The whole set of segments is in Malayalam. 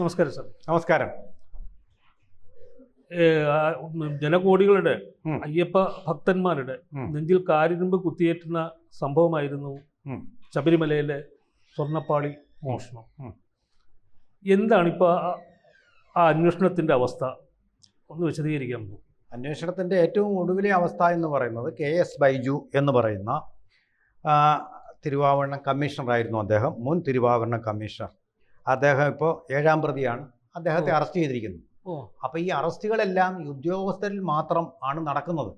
നമസ്കാരം സാർ. നമസ്കാരം. ജനകോടികളുടെ അയ്യപ്പ ഭക്തന്മാരുടെ. നെഞ്ചിൽ കാരിരുമ്പ് കുത്തിയേറ്റുന്ന സംഭവമായിരുന്നു ശബരിമലയിലെ സ്വർണപ്പാളി മോഷണം. എന്താണിപ്പോൾ ആ അന്വേഷണത്തിന്റെ അവസ്ഥ? ഒന്ന് വിശദീകരിക്കാമോ അന്വേഷണത്തിന്റെ ഏറ്റവും ഒടുവിലെ അവസ്ഥ എന്ന് പറയുന്നത് കെ എസ് ബൈജു എന്ന് പറയുന്ന തിരുവാഭരണ കമ്മീഷണറായിരുന്നു അദ്ദേഹം മുൻ തിരുവാഭരണ കമ്മീഷണർ. അദ്ദേഹം ഇപ്പോൾ ഏഴാം പ്രതിയാണ്. അദ്ദേഹത്തെ അറസ്റ്റ് ചെയ്തിരിക്കുന്നു. അപ്പോൾ ഈ അറസ്റ്റുകളെല്ലാം ഉദ്യോഗസ്ഥരിൽ മാത്രം ആണ് നടക്കുന്നത്.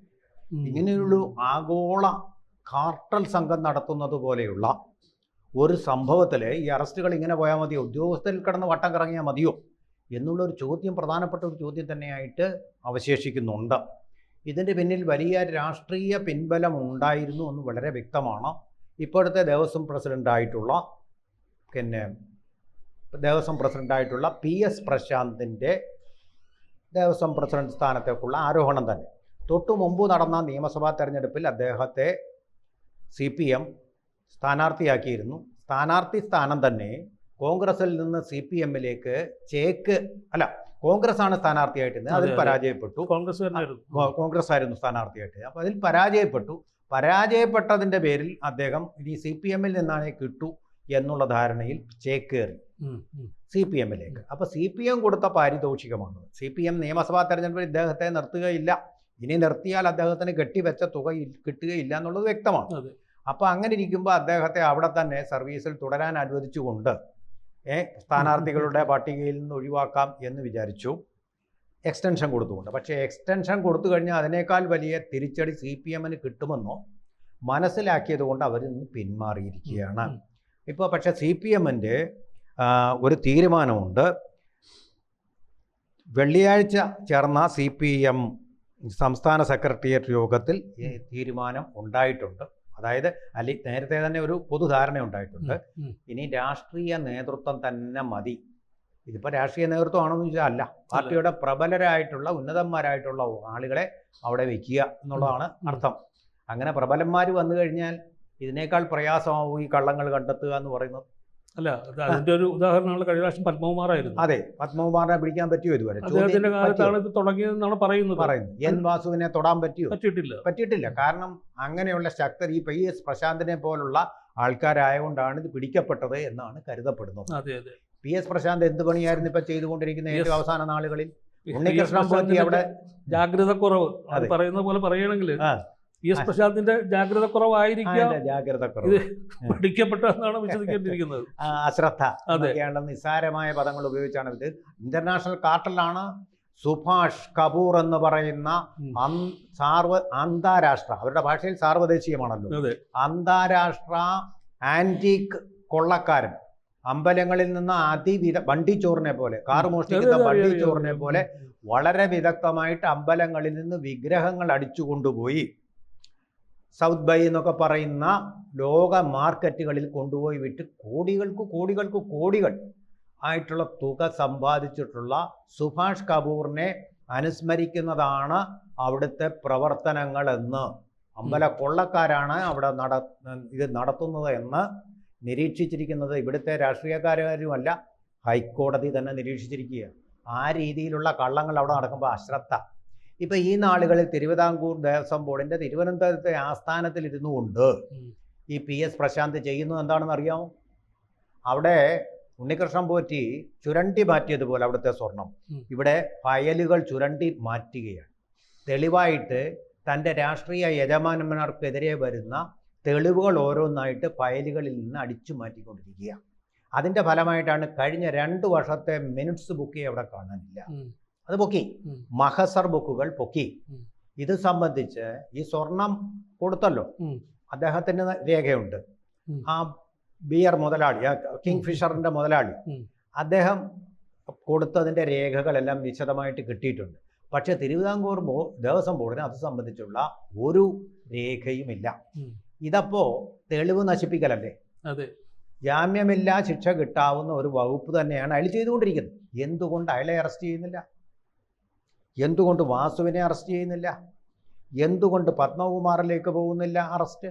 ഇങ്ങനെയുള്ള ആഗോള കാർട്ടൽ സംഘം നടത്തുന്നത് പോലെയുള്ള ഒരു സംഭവത്തിൽ ഈ അറസ്റ്റുകൾ ഇങ്ങനെ പോയാൽ മതിയോ? ഉദ്യോഗസ്ഥരിൽ കിടന്ന് വട്ടം കറങ്ങിയാൽ മതിയോ? എന്നുള്ള ഒരു ചോദ്യം പ്രധാനപ്പെട്ട ഒരു ചോദ്യം തന്നെയായിട്ട് അവശേഷിക്കുന്നുണ്ട്. ഇതിന്റെ പിന്നിൽ വലിയ രാഷ്ട്രീയ പിൻബലം ഉണ്ടായിരുന്നു എന്ന് വളരെ വ്യക്തമാണ് ഇപ്പോഴത്തെ ദേവസ്വം പ്രസിഡന്റായിട്ടുള്ള പിന്നെ ദേവസ്വം പ്രസിഡന്റായിട്ടുള്ള പി എസ് പ്രശാന്തിന്റെ ദേവസ്വം പ്രസിഡന്റ് സ്ഥാനത്തേക്കുള്ള ആരോഹണം തന്നെ. തൊട്ടു മുമ്പ് നടന്ന നിയമസഭാ തെരഞ്ഞെടുപ്പിൽ അദ്ദേഹത്തെ സി പി എം സ്ഥാനാർത്ഥിയാക്കിയിരുന്നു. സ്ഥാനാർത്ഥി സ്ഥാനം തന്നെ കോൺഗ്രസിൽ നിന്ന് സി പി എമ്മിലേക്ക് ചേക്ക് അല്ല കോൺഗ്രസ് ആണ് സ്ഥാനാർത്ഥിയായിട്ടിരുന്നത് അതിൽ അതെ, അതെ. പരാജയപ്പെട്ടു കോൺഗ്രസ് കോൺഗ്രസ് ആയിരുന്നു സ്ഥാനാർത്ഥിയായിട്ട്. അപ്പോൾ അതിൽ പരാജയപ്പെട്ടു. പരാജയപ്പെട്ടതിന്റെ പേരിൽ അദ്ദേഹം ഇനി സി പി എമ്മിൽ നിന്നാണ് കിട്ടൂ. എന്നുള്ള ധാരണയിൽ ചേക്കേറി. C P എമ്മിലേക്ക്. അപ്പോൾ സി പി എം കൊടുത്ത പാരിതോഷികമാണ്. സി പി എം നിയമസഭാ തെരഞ്ഞെടുപ്പിൽ ഇദ്ദേഹത്തെ നിർത്തുകയില്ല. ഇനി നിർത്തിയാൽ അദ്ദേഹത്തിന് കെട്ടിവെച്ച തുക കിട്ടുകയില്ല എന്നുള്ളത് വ്യക്തമാണ്. അപ്പൊ അപ്പോൾ അങ്ങനെ ഇരിക്കുമ്പോൾ അദ്ദേഹത്തെ അവിടെ തന്നെ സർവീസിൽ തുടരാൻ അനുവദിച്ചുകൊണ്ട് ഏ സ്ഥാനാർത്ഥികളുടെ പട്ടികയിൽ നിന്ന് ഒഴിവാക്കാം എന്ന് വിചാരിച്ചു. എക്സ്റ്റൻഷൻ കൊടുത്തുകൊണ്ട്. പക്ഷേ എക്സ്റ്റൻഷൻ കൊടുത്തു കഴിഞ്ഞാൽ അതിനേക്കാൾ വലിയ തിരിച്ചടി സി പി എമ്മിന് കിട്ടുമെന്നോ മനസ്സിലാക്കിയത് കൊണ്ട് അവരിൽ നിന്ന് പിന്മാറിയിരിക്കുകയാണ്. ഇപ്പോൾ പക്ഷേ സി പി എമ്മിന്റെ ഒരു തീരുമാനമുണ്ട്. വെള്ളിയാഴ്ച ചേർന്ന സി പി എം സംസ്ഥാന സെക്രട്ടേറിയറ്റ് യോഗത്തിൽ ഈ തീരുമാനം ഉണ്ടായിട്ടുണ്ട്. അതായത് അല്ലെ നേരത്തെ തന്നെ ഒരു പൊതുധാരണ ഉണ്ടായിട്ടുണ്ട്. ഇനി രാഷ്ട്രീയ നേതൃത്വം തന്നെ മതി. ഇതിപ്പോൾ രാഷ്ട്രീയ നേതൃത്വമാണെന്ന് ചോദിച്ചാൽ അല്ല. പാർട്ടിയുടെ പ്രബലരായിട്ടുള്ള ഉന്നതന്മാരായിട്ടുള്ള ആളുകളെ അവിടെ വെക്കുക എന്നുള്ളതാണ് അർത്ഥം. അങ്ങനെ പ്രബലന്മാർ വന്നു കഴിഞ്ഞാൽ ഇതിനേക്കാൾ പ്രയാസമാവും ഈ കള്ളങ്ങൾ കണ്ടെത്തുക എന്ന് പറയുന്നത്. അല്ല അതിന്റെ ഒരു ഉദാഹരണമാണ് കഴിഞ്ഞ പ്രാവശ്യം പത്മകുമാറായിരുന്നു. അതെ പത്മകുമാറിനെ പിടിക്കാൻ പറ്റിയോ ഇതുവരെ? അദ്ദേഹത്തിന്റെ കാലത്താണ് ഇത് തുടങ്ങിയതെന്നാണ് പറയുന്നത്. പറയുന്നു. എൻ വാസുവിനെ തൊടാൻ പറ്റിയോ? പറ്റിയിട്ടില്ല. പറ്റിയിട്ടില്ല. കാരണം അങ്ങനെയുള്ള ശക്തർ ഈ പി എസ് പ്രശാന്തിനെ പോലുള്ള ആൾക്കാരായതുകൊണ്ടാണ് ഇത് പിടിക്കപ്പെട്ടത് എന്നാണ് കരുതപ്പെടുന്നത്. അതെ അതെ. പി എസ് പ്രശാന്ത് എന്ത് പണിയായിരുന്നു ഇപ്പൊ ചെയ്തുകൊണ്ടിരിക്കുന്ന ഏറ്റവും അവസാന നാളുകളിൽ? ഉണ്ണികൃഷ്ണൻ പോറ്റി അവിടെ ജാഗ്രത കുറവ്. പറയുന്ന പോലെ പറയുകയാണെങ്കിൽ. പി എസ് പ്രശാന്തിന്റെ ജാഗ്രത കുറവായിരിക്കാം. ജാഗ്രത കുറവ്. പഠിക്കപ്പെട്ടതെന്നാണ് വിശ്വസിക്കേണ്ടിയിരിക്കുന്നത് അശ്രദ്ധ. അതൊക്കെയാണ് നിസ്സാരമായ പദങ്ങൾ ഉപയോഗിച്ചാണ് ഇത്. ഇന്റർനാഷണൽ കാർട്ടലാണ് സുഭാഷ് കപൂർ എന്ന് പറയുന്ന സാർവ അന്താരാഷ്ട്ര. അവരുടെ ഭാഷയിൽ സാർവദേശീയമാണല്ലോ. അന്താരാഷ്ട്ര ആന്റിക് കൊള്ളക്കാരൻ. അമ്പലങ്ങളിൽ നിന്ന് അതിവിധ വണ്ടിച്ചോറിനെ പോലെ കാർ മോഷ്ടിക്കുന്ന വണ്ടിച്ചോറിനെ പോലെ വളരെ വിദഗ്ധമായിട്ട് അമ്പലങ്ങളിൽ നിന്ന് വിഗ്രഹങ്ങൾ അടിച്ചു കൊണ്ടുപോയി സൗത്ത് ബൈ എന്നൊക്കെ പറയുന്ന ലോക മാർക്കറ്റുകളിൽ കൊണ്ടുപോയി വിറ്റ് കോടികൾക്ക് കോടികൾക്ക് കോടികൾ ആയിട്ടുള്ള തുക സമ്പാദിച്ചിട്ടുള്ള സുഭാഷ് കപൂറിനെ അനുസ്മരിക്കുന്നതാണ് അവിടുത്തെ പ്രവർത്തനങ്ങൾ എന്ന്. അമ്പല കൊള്ളക്കാരാണ് അവിടെ നട ഇത് നടത്തുന്നത് എന്ന് നിരീക്ഷിച്ചിരിക്കുന്നത്. ഇവിടുത്തെ രാഷ്ട്രീയക്കാരുമല്ല ഹൈക്കോടതി തന്നെ നിരീക്ഷിച്ചിരിക്കുകയാണ്. ആ രീതിയിലുള്ള കള്ളങ്ങൾ അവിടെ നടക്കുമ്പോൾ അശ്രദ്ധ. ഇപ്പം ഈ നാളുകളിൽ തിരുവിതാംകൂർ ദേവസ്വം ബോർഡിന്റെ തിരുവനന്തപുരത്തെ ആസ്ഥാനത്തിൽ ഇരുന്നു കൊണ്ട് ഈ പി എസ് പ്രശാന്ത് ചെയ്യുന്നു എന്താണെന്ന് അറിയാമോ അവിടെ ഉണ്ണികൃഷ്ണൻ പോറ്റി ചുരണ്ടി മാറ്റിയതുപോലെ അവിടുത്തെ സ്വർണം. ഇവിടെ ഫയലുകൾ ചുരണ്ടി മാറ്റുകയാണ്. തെളിവായിട്ട് തന്റെ രാഷ്ട്രീയ യജമാനന്മാർക്കെതിരെ വരുന്ന തെളിവുകൾ ഓരോന്നായിട്ട് ഫയലുകളിൽ നിന്ന് അടിച്ചു മാറ്റിക്കൊണ്ടിരിക്കുക അതിന്റെ ഫലമായിട്ടാണ് കഴിഞ്ഞ രണ്ട് വർഷത്തെ മിനിറ്റ്സ് ബുക്ക് അവിടെ കാണാനില്ല. അത് പൊക്കി. മഹസർ ബുക്കുകൾ പൊക്കി. ഇത് സംബന്ധിച്ച് ഈ സ്വർണം കൊടുത്തല്ലോ. അദ്ദേഹത്തിന് രേഖയുണ്ട്. ആ ബിയർ മുതലാളി ആ കിങ് ഫിഷറിന്റെ മുതലാളി. അദ്ദേഹം കൊടുത്തതിന്റെ രേഖകളെല്ലാം വിശദമായിട്ട് കിട്ടിയിട്ടുണ്ട്. പക്ഷെ തിരുവിതാംകൂർ ബോ ദേവസ്വം ബോർഡിന് അത് സംബന്ധിച്ചുള്ള ഒരു രേഖയുമില്ല. ഇതപ്പോ തെളിവ് നശിപ്പിക്കലല്ലേ? അതെ. ജാമ്യമില്ല ശിക്ഷ കിട്ടാവുന്ന ഒരു വകുപ്പ് തന്നെയാണ് അയാൾ ചെയ്തുകൊണ്ടിരിക്കുന്നത്. എന്തുകൊണ്ട് അയാളെ അറസ്റ്റ് ചെയ്യുന്നില്ല? എന്തുകൊണ്ട് വാസുവിനെ അറസ്റ്റ് ചെയ്യുന്നില്ല? എന്തുകൊണ്ട് പത്മകുമാറിലേക്ക് പോകുന്നില്ല അറസ്റ്റ്?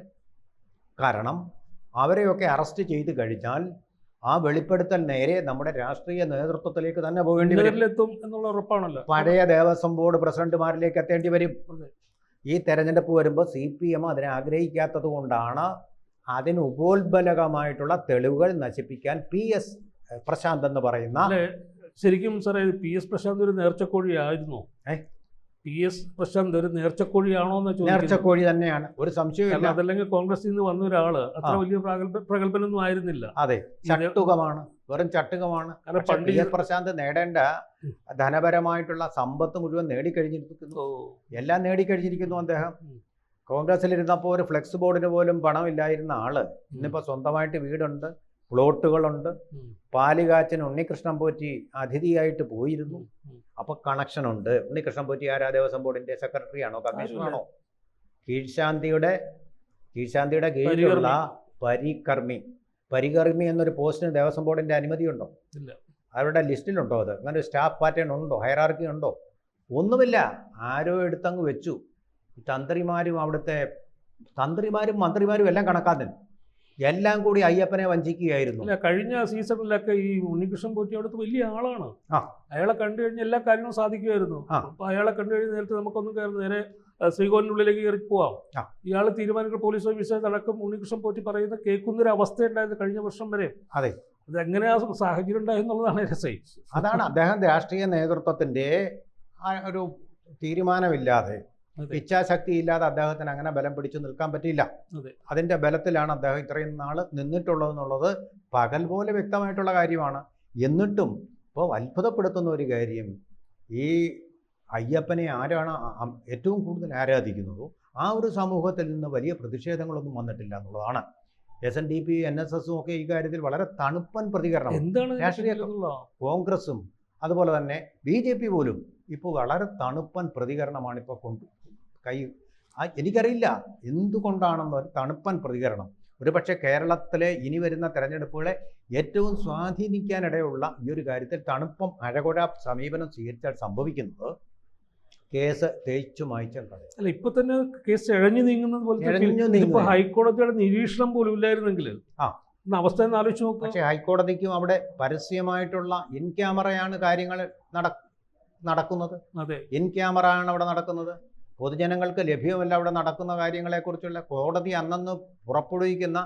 കാരണം അവരെയൊക്കെ അറസ്റ്റ് ചെയ്ത് കഴിഞ്ഞാൽ ആ വെളിപ്പെടുത്തൽ നേരെ നമ്മുടെ രാഷ്ട്രീയ നേതൃത്വത്തിലേക്ക് തന്നെ പോകേണ്ടി വരും. എന്നുള്ള ഉറപ്പാണല്ലോ. പഴയ ദേവസ്വം ബോർഡ് പ്രസിഡന്റുമാരിലേക്ക് എത്തേണ്ടി വരും. ഈ തെരഞ്ഞെടുപ്പ് വരുമ്പോൾ സി പി എം അതിനെ ആഗ്രഹിക്കാത്തത് കൊണ്ടാണ് അതിന് ഉപോത്ബലകമായിട്ടുള്ള തെളിവുകൾ നശിപ്പിക്കാൻ പി എസ് പ്രശാന്ത് എന്ന് പറയുന്ന ശരിക്കും സാറേ പി എസ് പ്രശാന്ത് ഒരു നേർച്ചക്കോഴിയായിരുന്നു? പി എസ് പ്രശാന്ത് ഒരു നേർച്ചക്കോഴിയാണോ എന്ന് നേർച്ചക്കോഴി തന്നെയാണ്. ഒരു സംശയം അതല്ലെങ്കിൽ കോൺഗ്രസിൽ നിന്ന് വന്ന ഒരാൾ അത്ര വലിയ പ്രകല്പനൊന്നും പ്രഗത്ഭനൊന്നും ആയിരുന്നില്ല. അതെ ചട്ടുകമാണ്. വെറും ചട്ടുകമാണ്. കാരണം പി എസ് പ്രശാന്ത് നേടേണ്ട ധനപരമായിട്ടുള്ള സമ്പത്ത് മുഴുവൻ നേടിക്കഴിഞ്ഞിരിക്കുന്നു. എല്ലാം നേടിക്കഴിഞ്ഞിരിക്കുന്നു അദ്ദേഹം. കോൺഗ്രസിൽ കോൺഗ്രസിലിരുന്നപ്പോൾ ഒരു ഫ്ലെക്സ് ബോർഡിന് പോലും പണമില്ലായിരുന്ന ആൾ ഇന്നിപ്പോൾ സ്വന്തമായിട്ട് വീടുണ്ട്. പ്ലോട്ടുകളുണ്ട്. പാലുകാച്ചൻ ഉണ്ണികൃഷ്ണൻ പോറ്റി അതിഥിയായിട്ട് പോയിരുന്നു. അപ്പോൾ ഉം. അപ്പൊ കണക്ഷൻ ഉണ്ട്. ഉണ്ണികൃഷ്ണൻ പോറ്റി ആരാ ദേവസ്വം ബോർഡിന്റെ സെക്രട്ടറി ആണോ? കമ്മീഷണറാണോ? കീഴ്ശാന്തിയുടെ കീഴ്ശാന്തിയുടെ കീഴിലുള്ള പരികർമ്മി. പരികർമ്മി. എന്നൊരു പോസ്റ്റിന് ദേവസ്വം ബോർഡിന്റെ അനുമതിയുണ്ടോ. അവരുടെ ലിസ്റ്റിലുണ്ടോ അത്? അങ്ങനെ ഒരു സ്റ്റാഫ് പാറ്റേൺ ഉണ്ടോ? ഹൈറാർക്കി ഉണ്ടോ? ഒന്നുമില്ല. ആരോ എടുത്തങ്ങ് വെച്ചു. തന്ത്രിമാരും അവിടുത്തെ തന്ത്രിമാരും മന്ത്രിമാരും എല്ലാം കണക്കാതൻ എല്ലാം കൂടി അയ്യപ്പനെ വഞ്ചിക്കുകയായിരുന്നു അല്ല കഴിഞ്ഞ സീസണിലൊക്കെ ഈ ഉണ്ണികൃഷ്ണൻ പോറ്റി അവിടുത്തെ വലിയ ആളാണ്. അയാളെ കണ്ടു കഴിഞ്ഞാൽ എല്ലാ കാര്യങ്ങളും സാധിക്കുമായിരുന്നു. അപ്പൊ അയാളെ കണ്ടു കഴിഞ്ഞാൽ നേരത്തെ നമുക്കൊന്നും കയറി നേരെ ശ്രീകോലിനുള്ളിലേക്ക് ശ്രീകോവിലിനുള്ളിലേക്ക് കയറി പോവാം ഇയാൾ ഇയാൾ തീരുമാനിക്കുന്ന പോലീസ് ഓഫീസർ അടക്കം ഉണ്ണികൃഷ്ണൻ പോറ്റി പറയുന്ന കേൾക്കുന്നൊരു അവസ്ഥ ഉണ്ടായിരുന്നു കഴിഞ്ഞ വർഷം വരെ അതെ. അത് ആ സാഹചര്യം ഉണ്ടായെന്നുള്ളതാണ് രസം അതാണ് അദ്ദേഹം രാഷ്ട്രീയ നേതൃത്വത്തിന്റെ ആ ഒരു തീരുമാനമില്ലാതെ. ഇച്ഛാശക്തി ഇല്ലാതെ അദ്ദേഹത്തിന് അങ്ങനെ ബലം പിടിച്ചു നിൽക്കാൻ പറ്റിയില്ല. അതെ. അതിന്റെ ബലത്തിലാണ് അദ്ദേഹം ഇത്രയും നാൾ നിന്നിട്ടുള്ളതെന്നുള്ളത് പകൽ പോലെ വ്യക്തമായിട്ടുള്ള കാര്യമാണ്. എന്നിട്ടും ഇപ്പോൾ അത്ഭുതപ്പെടുത്തുന്ന ഒരു കാര്യം ഈ അയ്യപ്പനെ ആരാണ് ഏറ്റവും കൂടുതൽ ആരാധിക്കുന്നതോ? ആ ഒരു സമൂഹത്തിൽ നിന്ന് വലിയ പ്രതിഷേധങ്ങളൊന്നും വന്നിട്ടില്ല എന്നുള്ളതാണ്. S N D P N S എസും ഒക്കെ ഈ കാര്യത്തിൽ വളരെ തണുപ്പൻ പ്രതികരണം. എന്താണ് രാഷ്ട്രീയ- കോൺഗ്രസും അതുപോലെ തന്നെ ബി ജെ പി പോലും ഇപ്പോൾ വളരെ തണുപ്പൻ പ്രതികരണമാണ് ഇപ്പോൾ കൊണ്ട് കൈ ആ എനിക്കറിയില്ല എന്തുകൊണ്ടാണെന്ന് ഒരു തണുപ്പൻ പ്രതികരണം. ഒരുപക്ഷെ കേരളത്തിലെ ഇനി വരുന്ന തെരഞ്ഞെടുപ്പുകളെ ഏറ്റവും സ്വാധീനിക്കാനിടയുള്ള ഈ ഒരു കാര്യത്തിൽ തണുപ്പം അഴകുഴ സമീപനം സ്വീകരിച്ചാൽ സംഭവിക്കുന്നത് കേസ് തേച്ചു മായ്ച്ചും കളയും. അല്ല ഇപ്പൊ തന്നെ കേസ് ഇഴഞ്ഞു നീങ്ങുന്നത് പോലെ ഹൈക്കോടതിയുടെ നിരീക്ഷണം പോലും ഇല്ലായിരുന്നെങ്കിൽ ആ. അവസ്ഥ ഒന്ന് ആലോചിച്ച് നോക്കുക പക്ഷേ ഹൈക്കോടതിക്കും അവിടെ പരസ്യമായിട്ടുള്ള ഇൻ ക്യാമറയാണ് കാര്യങ്ങൾ നട നടക്കുന്നത്. അതെ. ഇൻ ക്യാമറ ആണ് അവിടെ നടക്കുന്നത്. പൊതുജനങ്ങൾക്ക് ലഭ്യമല്ല അവിടെ നടക്കുന്ന കാര്യങ്ങളെക്കുറിച്ചുള്ള കോടതി അന്നന്ന് പുറപ്പെടുവിക്കുന്ന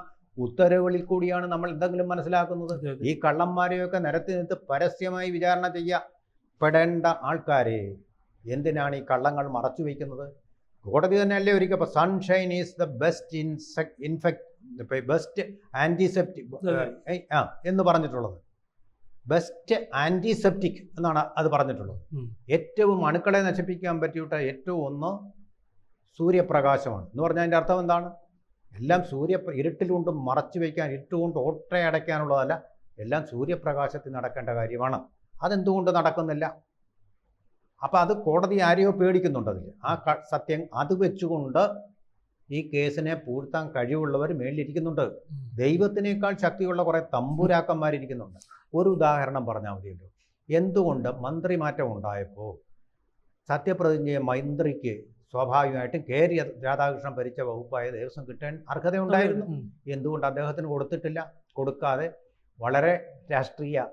ഉത്തരവുകളിൽ കൂടിയാണ് നമ്മൾ എന്തെങ്കിലും മനസ്സിലാക്കുന്നത്. ഈ കള്ളന്മാരെയൊക്കെ നിരത്തി നിന്ന് പരസ്യമായി വിചാരണ ചെയ്യപ്പെടേണ്ട ആൾക്കാരെ എന്തിനാണ് ഈ കള്ളങ്ങൾ മറച്ചു വയ്ക്കുന്നത്? കോടതി തന്നെയല്ലേ ഒരിക്കൽ ഇപ്പോൾ sunshine is the best insect infect best antiseptic ആ എന്ന് പറഞ്ഞിട്ടുള്ളത്. ബെസ്റ്റ് ആന്റിസെപ്റ്റിക് എന്നാണ് അത് പറഞ്ഞിട്ടുള്ളത്. ഏറ്റവും അണുക്കളെ നശിപ്പിക്കാൻ പറ്റിയിട്ട ഏറ്റവും ഒന്ന് സൂര്യപ്രകാശമാണ്. എന്ന് പറഞ്ഞാൽ അതിന്റെ അർത്ഥം എന്താണ്? എല്ലാം സൂര്യ ഇരുട്ടിലുകൊണ്ട് മറച്ചു വയ്ക്കാൻ ഇരുട്ടുകൊണ്ട് ഓട്ടയടയ്ക്കാനുള്ളതല്ല എല്ലാം സൂര്യപ്രകാശത്തിൽ നടക്കേണ്ട കാര്യമാണ്. അതെന്തുകൊണ്ട് നടക്കുന്നില്ല? അപ്പോൾ അത് കോടതി ആരെയോ പേടിക്കുന്നുണ്ട് അതിൽ ആ സത്യം അത് വെച്ചുകൊണ്ട് ഈ കേസിനെ പൂഴ്ത്താൻ കഴിവുള്ളവർ മേളിലിരിക്കുന്നുണ്ട്. ദൈവത്തിനേക്കാൾ ശക്തിയുള്ള കുറേ തമ്പുരാക്കന്മാരിരിക്കുന്നുണ്ട്. ഒരു ഉദാഹരണം പറഞ്ഞാൽ മതിയല്ലോ. എന്തുകൊണ്ട് മന്ത്രിമാറ്റം ഉണ്ടായപ്പോൾ സത്യപ്രതിജ്ഞയെ മന്ത്രിക്ക് സ്വാഭാവികമായിട്ടും കെ രാധാകൃഷ്ണൻ ഭരിച്ച വകുപ്പായ ദേവസ്വം കിട്ടാൻ അർഹതയുണ്ടായിരുന്നു. എന്തുകൊണ്ട് അദ്ദേഹത്തിന് കൊടുത്തിട്ടില്ല? കൊടുക്കാതെ വളരെ രാഷ്ട്രീയ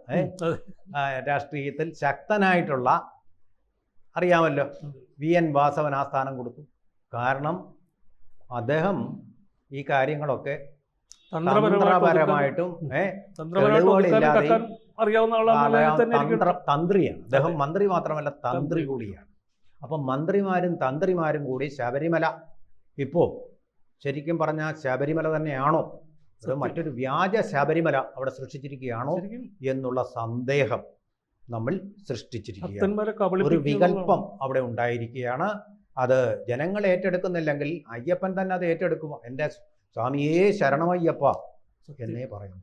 രാഷ്ട്രീയത്തിൽ ശക്തനായിട്ടുള്ള അറിയാമല്ലോ. വി. എൻ. വാസവൻ ആ സ്ഥാനം കൊടുത്തു. കാരണം അദ്ദേഹം ഈ കാര്യങ്ങളൊക്കെ തന്ത്രപരമായിട്ടും തന്ത്രിയാണ്. അദ്ദേഹം മന്ത്രി മാത്രമല്ല തന്ത്രി. കൂടിയാണ്. അപ്പം മന്ത്രിമാരും തന്ത്രിമാരും കൂടി ശബരിമല. ഇപ്പോ ശരിക്കും പറഞ്ഞാൽ ശബരിമല തന്നെയാണോ? അത് മറ്റൊരു വ്യാജ ശബരിമല അവിടെ സൃഷ്ടിച്ചിരിക്കുകയാണോ എന്നുള്ള സന്ദേഹം നമ്മൾ സൃഷ്ടിച്ചിരിക്കുകയാണ്. ഒരു വികല്പം അവിടെ ഉണ്ടായിരിക്കുകയാണ്. അത് ജനങ്ങൾ ഏറ്റെടുക്കുന്നില്ലെങ്കിൽ അയ്യപ്പൻ തന്നെ അത് ഏറ്റെടുക്കും എന്റെ സ്വാമിയേ ശരണമയ്യപ്പ എന്നേ പറയുന്നു.